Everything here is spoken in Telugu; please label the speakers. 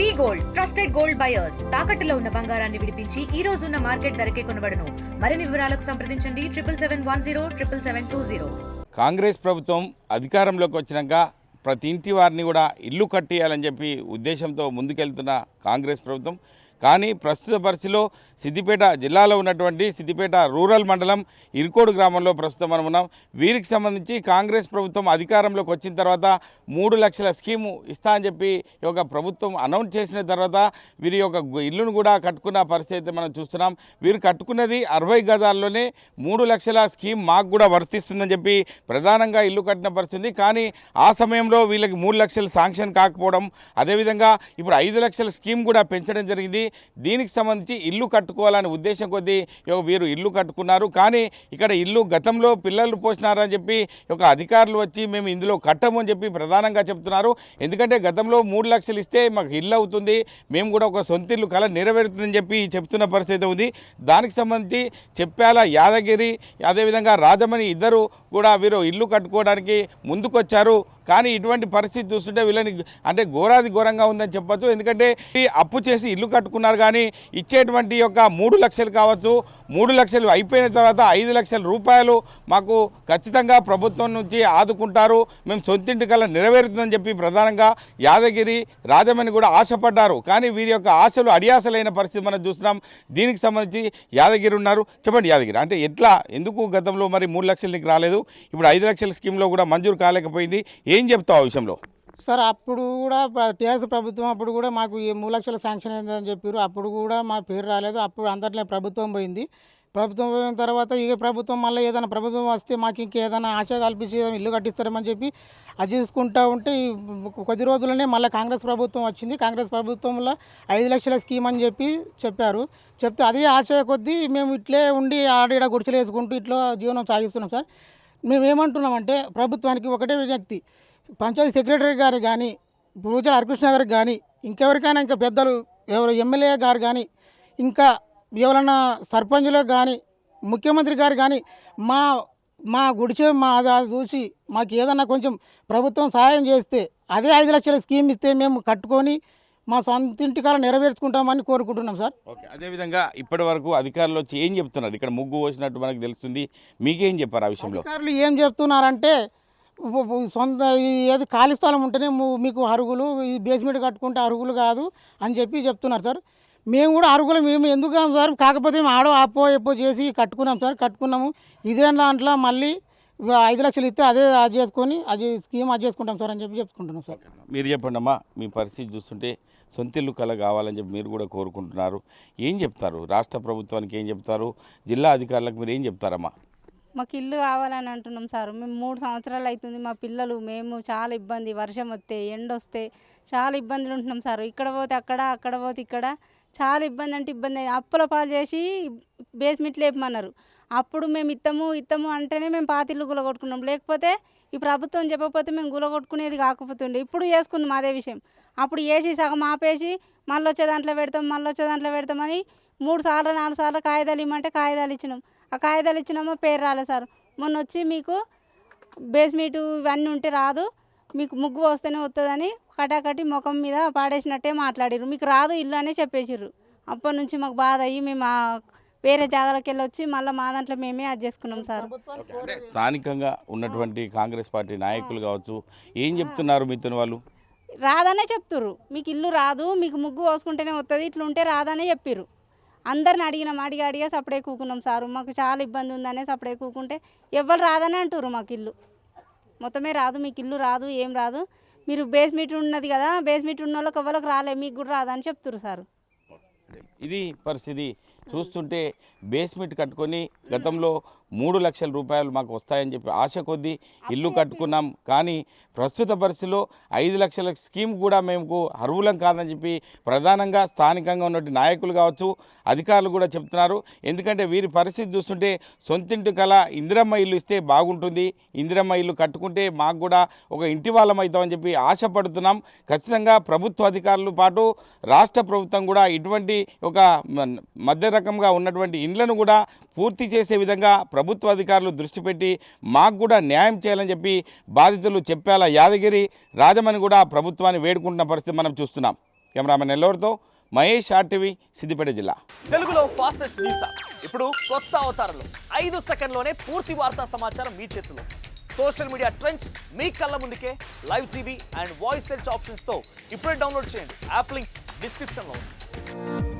Speaker 1: V gold trusted gold buyers. తాకట్టులో ఉన్న బంగారాన్ని విడిపించి ఈ రోజు ఉన్న మార్కెట్ ధరకే కొనబడను. మరిన్ని వివరాలకు సంప్రదించండి. Triple seven one zero triple seven two zero.
Speaker 2: Congress ప్రభుత్వం అధికారంలోకి వచ్చినాక ప్రతి ఇంటి వారిని కూడా ఇల్లు కట్టేయాలని చెప్పి ఉద్దేశంతో ముందుకెళ్తున్న కాంగ్రెస్ ప్రభుత్వం కానీ ప్రస్తుత పరిస్థితిలో సిద్దిపేట జిల్లాలో ఉన్నటువంటి సిద్దిపేట రూరల్ మండలం ఇరుకోడు గ్రామంలో ప్రస్తుతం మనం ఉన్నాం. వీరికి సంబంధించి కాంగ్రెస్ ప్రభుత్వం అధికారంలోకి వచ్చిన తర్వాత మూడు లక్షల స్కీము ఇస్తా అని చెప్పి ఈ యొక్క ప్రభుత్వం అనౌన్స్ చేసిన తర్వాత వీరి యొక్క ఇల్లును కూడా కట్టుకున్న పరిస్థితి అయితే మనం చూస్తున్నాం. వీరు కట్టుకున్నది అరవై గజాల్లోనే మూడు లక్షల స్కీమ్ మాకు కూడా వర్తిస్తుందని చెప్పి ప్రధానంగా ఇల్లు కట్టిన పరిస్థితి ఉంది. కానీ ఆ సమయంలో వీళ్ళకి మూడు లక్షలు శాంక్షన్ కాకపోవడం అదేవిధంగా ఇప్పుడు ఐదు లక్షల స్కీమ్ కూడా పెంచడం జరిగింది. దీనికి సంబంధించి ఇల్లు కట్టుకోవాలనే ఉద్దేశం కొద్దీ వీరు ఇల్లు కట్టుకున్నారు. కానీ ఇక్కడ ఇల్లు గతంలో పిల్లలు పోసినారని చెప్పి ఒక అధికారులు వచ్చి మేము ఇందులో కట్టము అని చెప్పి ప్రధానంగా చెప్తున్నారు. ఎందుకంటే గతంలో మూడు లక్షలు ఇస్తే మాకు ఇల్లు అవుతుంది. మేము కూడా ఒక సొంత ఇల్లు కళ నెరవేరుతుందని చెప్పి చెప్తున్న పరిస్థితి ఉంది. దానికి సంబంధించి చెప్పాల యాదగిరి అదేవిధంగా రాజమణి ఇద్దరు కూడా వీరు ఇల్లు కట్టుకోవడానికి ముందుకొచ్చారు. కానీ ఇటువంటి పరిస్థితి చూస్తుంటే వీళ్ళని అంటే ఘోరాది ఘోరంగా ఉందని చెప్పొచ్చు. ఎందుకంటే ఈ అప్పు చేసి ఇల్లు కట్టుకున్నారు కానీ ఇచ్చేటువంటి యొక్క మూడు లక్షలు కావచ్చు మూడు లక్షలు అయిపోయిన తర్వాత ఐదు లక్షల రూపాయలు మాకు ఖచ్చితంగా ప్రభుత్వం నుంచి ఆదుకుంటారు. మేము సొంతింటి కల్లా నెరవేరుతుందని చెప్పి ప్రధానంగా యాదగిరి రాజమణి కూడా ఆశపడ్డారు. కానీ వీరి యొక్క ఆశలు అడియాసలైన పరిస్థితి మనం చూస్తున్నాం. దీనికి సంబంధించి యాదగిరి ఉన్నారు. చెప్పండి యాదగిరి అంటే ఎట్లా ఎందుకు గతంలో మరి మూడు లక్షలు నీకు రాలేదు? ఇప్పుడు ఐదు లక్షల స్కీమ్లో కూడా మంజూరు కాలేకపోయింది. ఏ ఏం చెప్తావు ఆ విషయంలో?
Speaker 3: సార్ అప్పుడు కూడా టీఆర్ఎస్ ప్రభుత్వం అప్పుడు కూడా మాకు ఈ మూడు లక్షల శాంక్షన్ అయిందని చెప్పారు అప్పుడు కూడా మా పేరు రాలేదు. అప్పుడు అందరిలో ప్రభుత్వం పోయింది. ప్రభుత్వం పోయిన తర్వాత ఇక ప్రభుత్వం మళ్ళీ ఏదైనా ప్రభుత్వం వస్తే మాకు ఇంకేదైనా ఆశ కల్పించి ఏదైనా ఇల్లు కట్టిస్తారని చెప్పి అది చూసుకుంటా ఉంటే ఈ కొద్ది రోజులనే మళ్ళీ కాంగ్రెస్ ప్రభుత్వం వచ్చింది. కాంగ్రెస్ ప్రభుత్వంలో ఐదు లక్షల స్కీమ్ అని చెప్పి చెప్పారు. చెప్తే అదే ఆశ కొద్దీ మేము ఇట్లే ఉండి ఆడ గుడిసెలు వేసుకుంటూ ఇట్లా జీవనం సాగిస్తున్నాం సార్. మేము ఏమంటున్నామంటే ప్రభుత్వానికి ఒకటే విజ్ఞప్తి. పంచాయతీ సెక్రటరీ గారు కానీ పూజల హరికృష్ణ గారికి కానీ ఇంకెవరికైనా ఇంకా పెద్దలు ఎవరు ఎమ్మెల్యే గారు కానీ ఇంకా ఎవరైనా సర్పంచులకు కానీ ముఖ్యమంత్రి గారు కానీ మా మా గుడిచే మా అది అది చూసి మాకు ఏదన్నా కొంచెం ప్రభుత్వం సహాయం చేస్తే అదే ఐదు లక్షల స్కీమ్ ఇస్తే మేము కట్టుకొని మా సొంత ఇంటికాల నెరవేర్చుకుంటామని కోరుకుంటున్నాం సార్.
Speaker 2: ఓకే అదేవిధంగా ఇప్పటి వరకు అధికారులు వచ్చి ఏం చెప్తున్నారు? ఇక్కడ ముగ్గు పోసినట్టు మనకు తెలుస్తుంది. మీకేం చెప్పారు ఆ విషయంలో?
Speaker 3: అధికారులు ఏం చెప్తున్నారంటే సొంత ఈ ఏది ఖాళీ స్థలం ఉంటేనే మీకు అరుగులు ఈ బేస్మెంట్ కట్టుకుంటే అరుగులు కాదు అని చెప్పి చెప్తున్నారు సార్. మేము కూడా అరుగులు మేము ఎందుకు సార్? కాకపోతే మేము ఆడో అప్పో ఎప్పో చేసి కట్టుకున్నాం సార్ కట్టుకున్నాము. ఇదే దాంట్లో మళ్ళీ ఐదు లక్షలు ఇస్తే అదే అది చేసుకొని అది స్కీమ్ అది చేసుకుంటాం సార్ అని చెప్పి చెప్పుకుంటున్నాం సార్.
Speaker 2: మీరు చెప్పండి అమ్మా మీ పరిస్థితి చూస్తుంటే సొంతిల్లు కళ కావాలని చెప్పి మీరు కూడా కోరుకుంటున్నారు. ఏం చెప్తారు? రాష్ట్ర ప్రభుత్వానికి ఏం చెప్తారు? జిల్లా అధికారులకు మీరు ఏం చెప్తారమ్మా?
Speaker 4: మాకు ఇల్లు కావాలని అంటున్నాం సార్. మేము మూడు సంవత్సరాలు అవుతుంది మా పిల్లలు. మేము చాలా ఇబ్బంది. వర్షం వస్తే ఎండ వస్తే చాలా ఇబ్బందులు ఉంటున్నాం సార్. ఇక్కడ పోతే అక్కడ అక్కడ పోతే ఇక్కడ చాలా ఇబ్బంది అంటే ఇబ్బంది. అప్పుల పాలు చేసి బేస్మెంట్ లేపమన్నారు. అప్పుడు మేము ఇత్తము ఇత్తము అంటేనే మేము పాతిల్లు గులగొట్టుకున్నాం లేకపోతే ఈ ప్రభుత్వం చెప్పకపోతే మేము గులగొట్టుకునేది కాకపోతుండే. ఇప్పుడు చేసుకుందాం అదే విషయం. అప్పుడు వేసి సగం ఆపేసి మళ్ళీ వచ్చే దాంట్లో పెడతాం మళ్ళీ వచ్చే దాంట్లో పెడతామని మూడు సార్లు నాలుగు సార్లు కాగితాలు ఇమ్మంటే కాగితాలు ఇచ్చినాం. ఆ కాగితాలు ఇచ్చినామో పేరు రాలేదు సార్. మొన్న వచ్చి మీకు బేస్మెంట్ ఇవన్నీ ఉంటే రాదు మీకు ముగ్గు వస్తేనే వస్తుందని కటాకటి ముఖం మీద పాడేసినట్టే మాట్లాడిర్రు. మీకు రాదు ఇల్లు అనే చెప్పేసిర్రు. అప్పటి నుంచి మాకు బాధ అయ్యి మేము వేరే జాగాలకు వెళ్ళి వచ్చి మళ్ళీ మా దాంట్లో మేమే అది చేసుకున్నాం సార్.
Speaker 2: స్థానికంగా ఉన్నటువంటి కాంగ్రెస్ పార్టీ నాయకులు కావచ్చు ఏం చెప్తున్నారు మీతో వాళ్ళు?
Speaker 4: రాదనే చెప్తుర్రు. మీకు ఇల్లు రాదు మీకు ముగ్గు పోసుకుంటేనే వస్తుంది ఇట్లా ఉంటే రాదనే చెప్పిర్రు. అందరిని అడిగినాం అడిగి అడిగే సపడే కూకున్నాం సారు. మాకు చాలా ఇబ్బంది ఉందనే సపడే కూకుంటే ఎవరు రాదని అంటుర్రు మాకు ఇల్లు. మొత్తమే రాదు మీకు ఇల్లు రాదు ఏం రాదు. మీరు బేస్మెంట్ ఉన్నది కదా బేస్మెంట్ ఉన్న వాళ్ళకి ఎవరికి రాలే మీకు కూడా రాదని చెప్తుర్రు సారు.
Speaker 2: ఇది పరిస్థితి. చూస్తుంటే బేస్మెంట్ కట్టుకొని గతంలో మూడు లక్షల రూపాయలు మాకు వస్తాయని చెప్పి ఆశ కొద్దీ ఇల్లు కట్టుకున్నాం. కానీ ప్రస్తుత పరిస్థితిలో ఐదు లక్షల స్కీమ్ కూడా మేము అర్హులం కాదని చెప్పి ప్రధానంగా స్థానికంగా ఉన్నటువంటి నాయకులు కావచ్చు అధికారులు కూడా చెప్తున్నారు. ఎందుకంటే వీరి పరిస్థితి చూస్తుంటే సొంతింటి కల ఇందిరమ్మ ఇల్లు ఇస్తే బాగుంటుంది. ఇందిరమ్మ ఇల్లు కట్టుకుంటే మాకు కూడా ఒక ఇంటి వాళ్ళం అవుతామని చెప్పి ఆశపడుతున్నాం. ఖచ్చితంగా ప్రభుత్వ అధికారులు పాటు రాష్ట్ర ప్రభుత్వం కూడా ఇటువంటి ఒక మధ్య రకంగా ఉన్నటువంటి ఇండ్లను కూడా పూర్తి చేసే విధంగా ప్రభుత్వ అధికారులు దృష్టి పెట్టి మాకు కూడా న్యాయం చేయాలని చెప్పి బాధితులు చెప్పేలా యాదగిరి రాజమని కూడా ప్రభుత్వాన్ని వేడుకుంటున్న పరిస్థితి మనం చూస్తున్నాం. కెమెరామెన్ నెల్లూరుతో మహేష్ ఆర్టీవీ సిద్దిపేట జిల్లా.
Speaker 5: తెలుగులో ఫాస్టెస్ట్ న్యూస్. ఇప్పుడు కొత్త అవతారంలో ఐదు సెకండ్లోనే పూర్తి వార్తా సమాచారం మీ చేతిలో. సోషల్ మీడియా ట్రెండ్స్ మీ కళ్ళ ముందుకే live TV and voice search ఆప్షన్స్తో ఇప్పుడే డౌన్లోడ్ చేయండి. యాప్ లింక్ డిస్క్రిప్షన్లో ఉంది.